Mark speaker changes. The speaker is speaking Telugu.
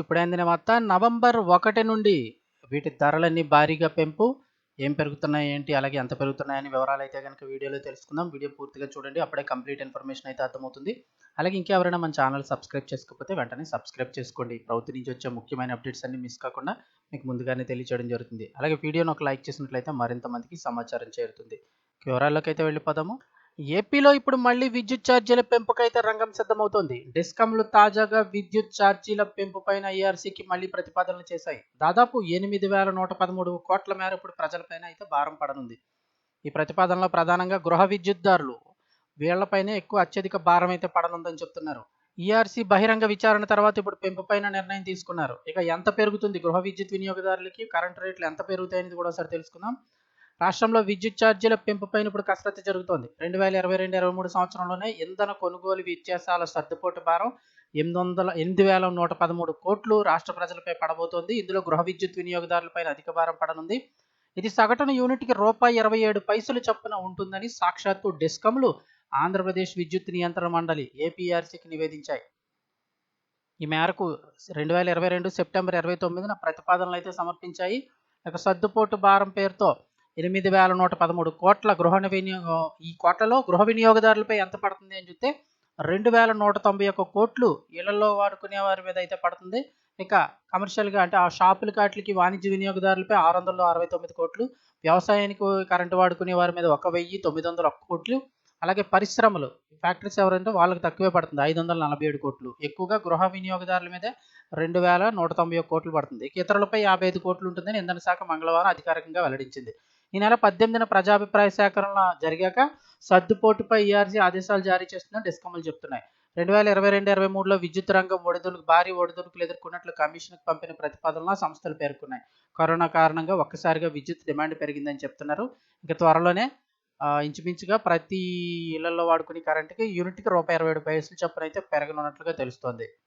Speaker 1: ఇప్పుడు వార్త నవంబర్ ఒకటి నుండి వీటి ధరలన్నీ భారీగా పెంపు. ఏం పెరుగుతున్నాయి ఏంటి అలాగే ఎంత పెరుగుతున్నాయని వివరాలు అయితే కనుక వీడియోలో తెలుసుకుందాం. వీడియో పూర్తిగా చూడండి అప్పుడే కంప్లీట్ ఇన్ఫర్మేషన్ అయితే అర్థమవుతుంది. అలాగే ఇంకెవరైనా మన ఛానల్ సబ్స్క్రైబ్ చేసుకోకపోతే వెంటనే సబ్స్క్రైబ్ చేసుకోండి. ప్రభుత్వం నుంచి వచ్చే ముఖ్యమైన అప్డేట్స్ అన్ని మిస్ కాకుండా మీకు ముందుగానే తెలియచేయడం జరుగుతుంది. అలాగే వీడియోను ఒక లైక్ చేసినట్లయితే మరింత మందికి సమాచారం చేరుతుంది. వివరాల్లోకి అయితే వెళ్ళిపోదాము. ఏపీలో ఇప్పుడు మళ్ళీ విద్యుత్ ఛార్జీల పెంపుకైతే రంగం సిద్ధమవుతోంది. డిస్కంలు తాజాగా విద్యుత్ ఛార్జీల పెంపుపైన ఐఆర్సీకి మళ్ళీ ప్రతిపాదనలు చేశాయి. దాదాపు ఎనిమిది వేల నూట పదమూడు కోట్ల మేర ఇప్పుడు ప్రజలపైన అయితే భారం పడనుంది. ఈ ప్రతిపాదనలో ప్రధానంగా గృహ విద్యుత్దారులు వీళ్ళపైనే ఎక్కువ అత్యధిక భారం అయితే పడనుందని చెప్తున్నారు. ఈఆర్సీ బహిరంగ విచారణ తర్వాత ఇప్పుడు పెంపుపైన నిర్ణయం తీసుకున్నారు. ఇక ఎంత పెరుగుతుంది గృహ విద్యుత్ వినియోగదారులకి? కరెంట్ రేట్లు ఎంత పెరుగుతాయనేది కూడా ఒకసారి తెలుసుకుందాం. రాష్ట్రంలో విద్యుత్ ఛార్జీల పెంపుపైన ఇప్పుడు కసరత్తు జరుగుతోంది. రెండు వేల ఇరవై రెండు ఇరవై మూడు సంవత్సరంలోనే ఇంధన కొనుగోలు వ్యత్యాసాల సర్దుబాటు భారం ఎనిమిది వందల ఎనిమిది వేల నూట పదమూడు కోట్లు రాష్ట్ర ప్రజలపై పడబోతోంది. ఇందులో గృహ విద్యుత్ వినియోగదారులపై అధిక భారం పడనుంది. ఇది సగటున యూనిట్కి రూపాయి ఇరవై ఏడు పైసలు చొప్పున ఉంటుందని సాక్షాత్తు డిస్కంలు ఆంధ్రప్రదేశ్ విద్యుత్ నియంత్రణ మండలి ఏపీఆర్సీకి నివేదించాయి. ఈ మేరకు రెండు వేల ఇరవై రెండు సెప్టెంబర్ ఇరవై తొమ్మిదిన ప్రతిపాదనలు అయితే సమర్పించాయి. ఇక సర్దుపోటు భారం పేరుతో ఎనిమిది వేల నూట పదమూడు కోట్ల గృహ వినియోగ ఈ కోట్లలో గృహ వినియోగదారులపై ఎంత పడుతుంది అని చూస్తే రెండు వేల నూట తొంభై ఒక్క కోట్లు ఇళ్ళలో వాడుకునే వారి మీద అయితే పడుతుంది. ఇక కమర్షియల్గా అంటే ఆ షాపుల కాట్లకి వాణిజ్య వినియోగదారులపై ఆరు వందల అరవై తొమ్మిది కోట్లు వ్యవసాయానికి కరెంటు వాడుకునే వారి మీద ఒక వెయ్యి తొమ్మిది వందల ఒక్క కోట్లు అలాగే పరిశ్రమలు ఫ్యాక్టరీస్ ఎవరంటే వాళ్ళకి తక్కువే పడుతుంది ఐదు వందల నలభై ఏడు కోట్లు. ఎక్కువగా గృహ వినియోగదారుల మీద రెండు వేల నూట తొంభై ఒక్క కోట్లు పడుతుంది. ఇక ఇతరులపై యాభై ఐదు కోట్లు ఉంటుందని ఇంధన శాఖ మంగళవారం అధికారికంగా వెల్లడించింది. ఈ నెల పద్దెనిమిదిన ప్రజాభిప్రాయ సేకరణ జరిగాక సర్దుపోటుపై ఈఆర్సీ ఆదేశాలు జారీ చేస్తుందని డిస్కమ్లు చెప్తున్నాయి. రెండు వేల ఇరవై రెండు ఇరవై మూడులో విద్యుత్ రంగం ఒడిదుడుకు భారీ ఒడిదుడుకులు ఎదుర్కొన్నట్లు కమిషన్కు పంపిన ప్రతిపాదనలో సంస్థలు పేర్కొన్నాయి. కరోనా కారణంగా ఒక్కసారిగా విద్యుత్ డిమాండ్ పెరిగిందని చెప్తున్నారు. ఇక త్వరలోనే ఇంచుమించుగా ప్రతి ఇళ్ళలో వాడుకునే కరెంటుకి యూనిట్కి రూపాయి ఇరవై ఏడు పైసలు చొప్పున అయితే పెరగనున్నట్లుగా తెలుస్తోంది.